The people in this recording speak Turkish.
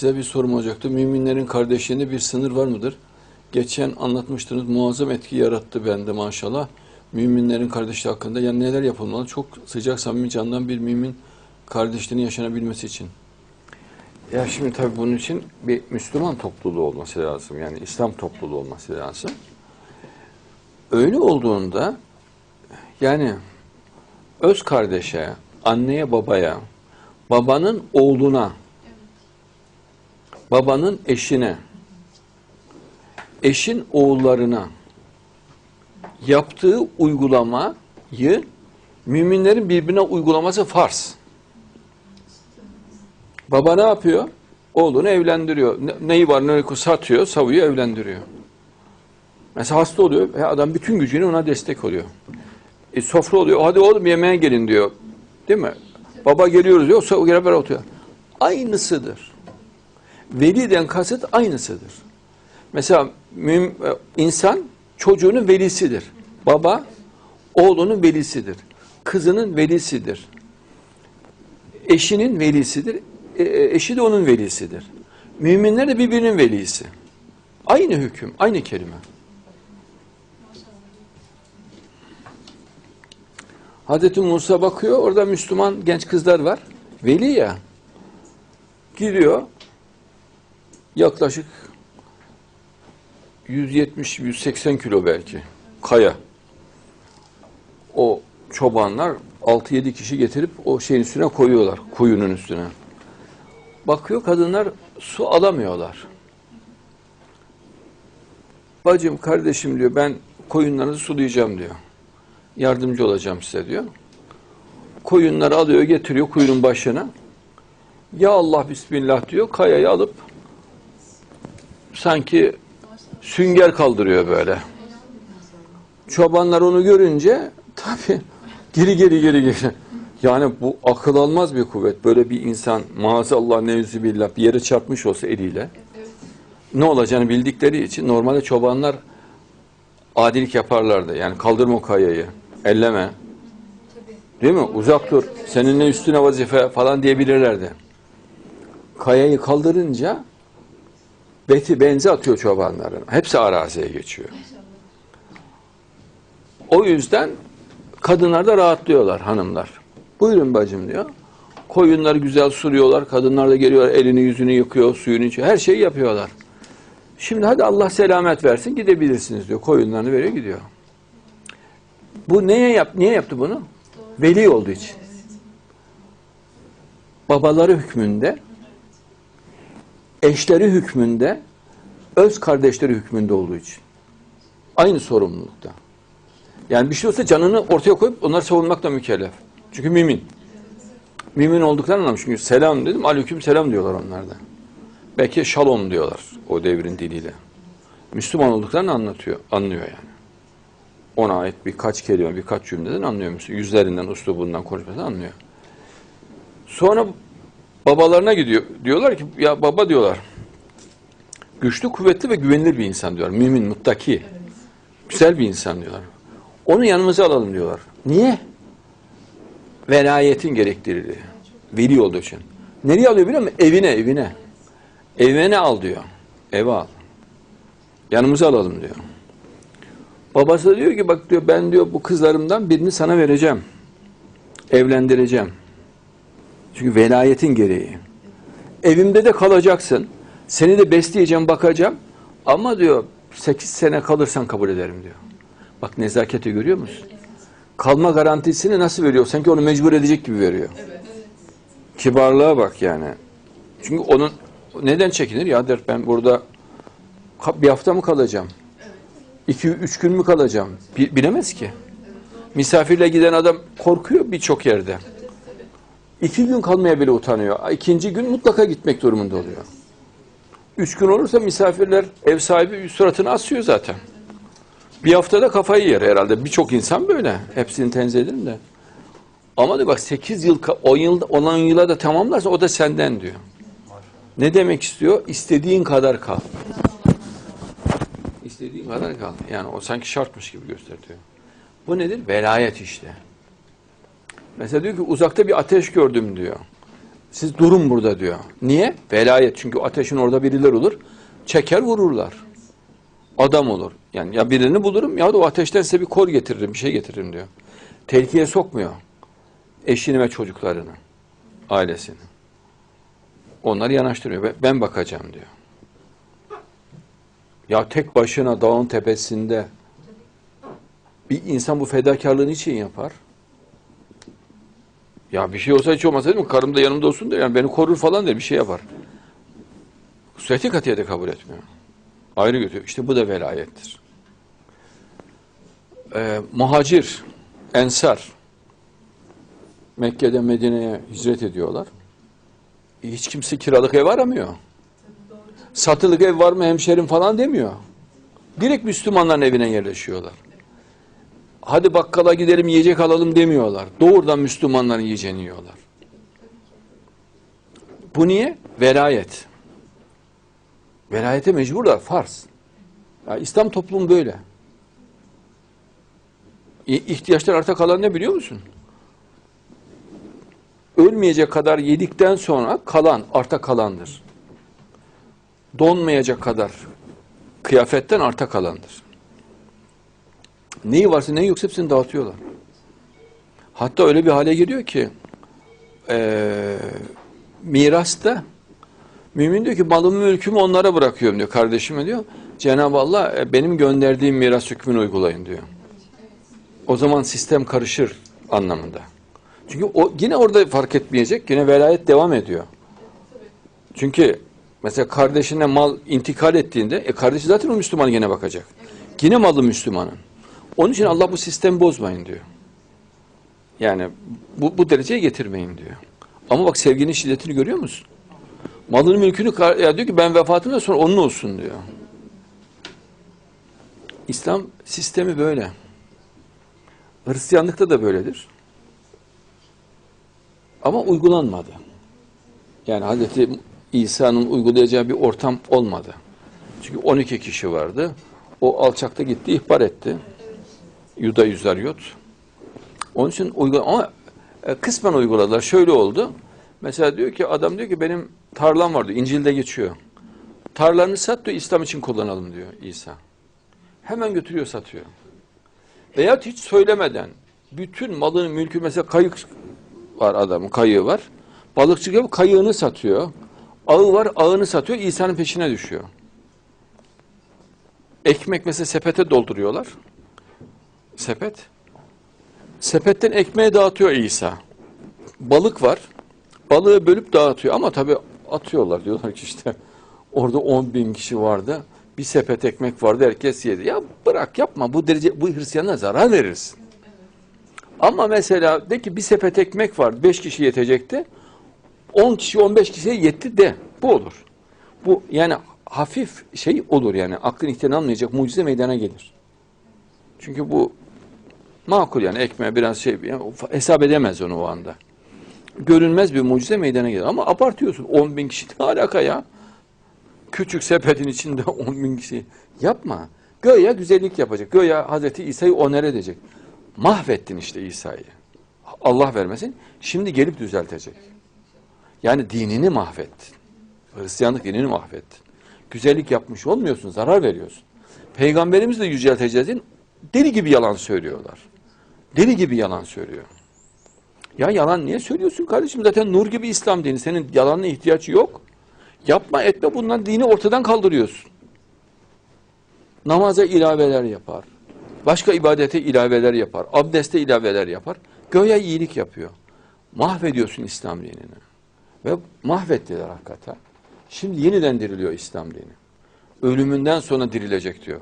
Size bir sorum olacaktı. Müminlerin kardeşliğinde bir sınır var mıdır? Geçen anlatmıştınız. Muazzam etki yarattı bende maşallah. Müminlerin kardeşliği hakkında. Yani neler yapılmalı? Çok sıcak, samimi, candan bir mümin kardeşliğinin yaşanabilmesi için. Ya şimdi tabii bunun için bir Müslüman topluluğu olması lazım. Yani İslam topluluğu olması lazım. Öyle olduğunda yani öz kardeşe, anneye babaya, babanın oğluna, babanın eşine, eşin oğullarına yaptığı uygulamayı müminlerin birbirine uygulaması farz. Baba ne yapıyor? Oğlunu evlendiriyor. Ne- Neyi var ne yok satıyor, savuyor, evlendiriyor. Mesela hasta oluyor, e, adam bütün gücüyle ona destek oluyor. E, sofra oluyor, hadi oğlum yemeğe gelin diyor. Değil mi? Baba geliyoruz diyor, beraber oturuyor. Aynısıdır. Veliden kasıt aynısıdır. Mesela e, insan çocuğunun velisidir. Baba oğlunun velisidir. Kızının velisidir. Eşinin velisidir. E, e, eşi de onun velisidir. Müminler de birbirinin velisi. Aynı hüküm, aynı kelime. Hazreti Musa bakıyor, orada Müslüman genç kızlar var. Veli ya. Giriyor. Yaklaşık 170-180 kilo belki. Kaya. O çobanlar 6-7 kişi getirip o şeyin üstüne koyuyorlar. Kuyunun üstüne. Bakıyor kadınlar su alamıyorlar. Bacım, kardeşim diyor ben koyunlarınızı sulayacağım diyor. Yardımcı olacağım size diyor. Koyunları alıyor getiriyor kuyunun başına. Ya Allah Bismillah diyor kayayı alıp sanki sünger kaldırıyor böyle. Çobanlar onu görünce tabii geri geri geri geri. Yani bu akıl almaz bir kuvvet. Böyle bir insan maazallah nevzübillah bir yere çarpmış olsa eliyle ne olacağını bildikleri için normalde çobanlar adilik yaparlardı. Yani kaldırma o kayayı, elleme. Değil mi? Uzak dur. Seninle üstüne vazife falan diyebilirlerdi. Kayayı kaldırınca beti benzi atıyor çobanların. Hepsi araziye geçiyor. O yüzden kadınlar da rahatlıyorlar hanımlar. Buyurun bacım diyor. Koyunları güzel suluyorlar. Kadınlar da geliyor elini yüzünü yıkıyor, suyunu içiyor. Her şeyi yapıyorlar. Şimdi hadi Allah selamet versin gidebilirsiniz diyor. Koyunlarını veriyor gidiyor. Bu neye yap niye yaptı bunu? Veli olduğu için. Babaları hükmünde, eşleri hükmünde, öz kardeşleri hükmünde olduğu için. Aynı sorumlulukta. Yani bir şey olsa canını ortaya koyup onları savunmakla mükellef. Çünkü mümin. Mümin olduklarını anlamış. Çünkü selam dedim, aleyküm selam diyorlar onlar da. Belki şalom diyorlar o devrin diliyle. Müslüman olduklarını anlatıyor, anlıyor yani. Ona ait birkaç kelime, birkaç cümleden anlıyor musun? Yüzlerinden, uslubundan, konuşmasından anlıyor. Sonra babalarına gidiyor. Diyorlar ki, ya baba diyorlar, güçlü, kuvvetli ve güvenilir bir insan diyorlar. Mümin, muttaki. Güzel bir insan diyorlar. Onu yanımıza alalım diyorlar. Niye? Velayetin gerektirdiği. Veli olduğu için. Nereye alıyor biliyor musun? Evine, evine. Evine al diyor. Eve al. Yanımıza alalım diyor. Babası diyor ki bak diyor ben diyor bu kızlarımdan birini sana vereceğim. Evlendireceğim. Çünkü velayetin gereği. Evimde de kalacaksın. Seni de besleyeceğim, bakacağım. Ama diyor 8 sene kalırsan kabul ederim diyor. Bak nezaketi görüyor musun? Kalma garantisini nasıl veriyor? Sanki onu mecbur edecek gibi veriyor. Kibarlığa bak yani. Çünkü onun neden çekinir? Ya der ben burada bir hafta mı kalacağım? İki, üç gün mü kalacağım? Bi- bilemez ki. Misafirle giden adam korkuyor birçok yerde. İki gün kalmaya bile utanıyor. İkinci gün mutlaka gitmek durumunda oluyor. Üç gün olursa misafirler ev sahibi suratını asıyor zaten. Bir haftada kafayı yer herhalde. Birçok insan böyle. Hepsini tenzih ederim de. Ama de bak 8 yıl, 10 yıl, 10 yıla da tamamlarsa o da senden diyor. Ne demek istiyor? İstediğin kadar kal. İstediğin kadar kal. Yani o sanki şartmış gibi gösteriyor. Bu nedir? Velayet işte. Mesela diyor ki uzakta bir ateş gördüm diyor. Siz durun burada diyor. Niye? Velayet. Çünkü ateşin orada birileri olur. Çeker vururlar. Adam olur. Yani ya birini bulurum ya da o ateşten size bir kol getiririm, bir şey getiririm diyor. Tehlikeye sokmuyor. Eşini ve çocuklarını, ailesini. Onları yanaştırıyor. ve Ben bakacağım diyor. Ya tek başına dağın tepesinde bir insan bu fedakarlığını için yapar. Ya bir şey olsa hiç olmasa değil mi? Karım da yanımda olsun der. Yani beni korur falan der. Bir şey yapar. Sürekli katiyede kabul etmiyor. Ayrı götürüyor. İşte bu da velayettir. Ee, muhacir, ensar Mekke'den Medine'ye hicret ediyorlar. Hiç kimse kiralık ev aramıyor. Satılık ev var mı hemşerim falan demiyor. Direkt Müslümanların evine yerleşiyorlar. Hadi bakkala gidelim yiyecek alalım demiyorlar. Doğrudan Müslümanların yiyeceğini yiyorlar. Bu niye? Velayet. Velayete mecburlar. Farz. Ya İslam toplumu böyle. İhtiyaçlar arta kalan ne biliyor musun? Ölmeyecek kadar yedikten sonra kalan, arta kalandır. Donmayacak kadar kıyafetten arta kalandır. Neyi varsa neyi yoksa hepsini dağıtıyorlar. Hatta öyle bir hale geliyor ki eee mirasta mümin diyor ki malımı mülkümü onlara bırakıyorum diyor kardeşime diyor. Cenab-ı Allah "E, benim gönderdiğim miras hükmünü uygulayın diyor. O zaman sistem karışır anlamında. Çünkü o yine orada fark etmeyecek. Yine velayet devam ediyor. Çünkü mesela kardeşine mal intikal ettiğinde e kardeşi zaten o Müslüman yine bakacak. Yine malı Müslümanın. Onun için Allah bu sistemi bozmayın diyor. Yani bu, bu dereceye getirmeyin diyor. Ama bak sevginin şiddetini görüyor musun? Malını mülkünü ya diyor ki ben vefatımdan sonra onun olsun diyor. İslam sistemi böyle. Hristiyanlıkta da böyledir. Ama uygulanmadı. Yani Hazreti İsa'nın uygulayacağı bir ortam olmadı. Çünkü 12 kişi vardı. O alçakta gitti, ihbar etti. Yuda Yüzaryot. Onun için uygula ama e, kısmen uyguladılar. Şöyle oldu. Mesela diyor ki adam diyor ki benim tarlam var diyor. İncil'de geçiyor. Tarlanı sat diyor İslam için kullanalım diyor İsa. Hemen götürüyor satıyor. Veyahut hiç söylemeden bütün malını mülkü mesela kayık var adamın kayığı var. Balıkçı gibi kayığını satıyor. Ağı var ağını satıyor İsa'nın peşine düşüyor. Ekmek mesela sepete dolduruyorlar. Sepet. Sepetten ekmeği dağıtıyor İsa. Balık var. Balığı bölüp dağıtıyor ama tabii atıyorlar diyorlar ki işte orada 10 bin kişi vardı. Bir sepet ekmek vardı herkes yedi. Ya bırak yapma bu derece bu Hristiyanlara zarar verirsin. Ama mesela de ki bir sepet ekmek vardı. 5 kişi yetecekti. 10 kişi 15 kişiye yetti de. Bu olur. Bu yani hafif şey olur yani aklın ihtiyaç almayacak mucize meydana gelir. Çünkü bu makul yani ekmeğe biraz şey yani hesap edemez onu o anda. Görünmez bir mucize meydana gelir. Ama abartıyorsun. 10 bin kişi ne alaka ya? Küçük sepetin içinde 10 bin kişi. Yapma. Göya güzellik yapacak. Göya Hazreti İsa'yı oner edecek. Mahvettin işte İsa'yı. Allah vermesin. Şimdi gelip düzeltecek. Yani dinini mahvettin. Hristiyanlık dinini mahvettin. Güzellik yapmış olmuyorsun, zarar veriyorsun. Peygamberimiz de yücelteceğiz deli gibi yalan söylüyorlar. Deli gibi yalan söylüyor. Ya yalan niye söylüyorsun kardeşim? Zaten nur gibi İslam dini. Senin yalanına ihtiyaç yok. Yapma etme bundan dini ortadan kaldırıyorsun. Namaza ilaveler yapar. Başka ibadete ilaveler yapar. Abdeste ilaveler yapar. Göya iyilik yapıyor. Mahvediyorsun İslam dinini. Ve mahvettiler hakikaten. Şimdi yeniden diriliyor İslam dini. Ölümünden sonra dirilecek diyor.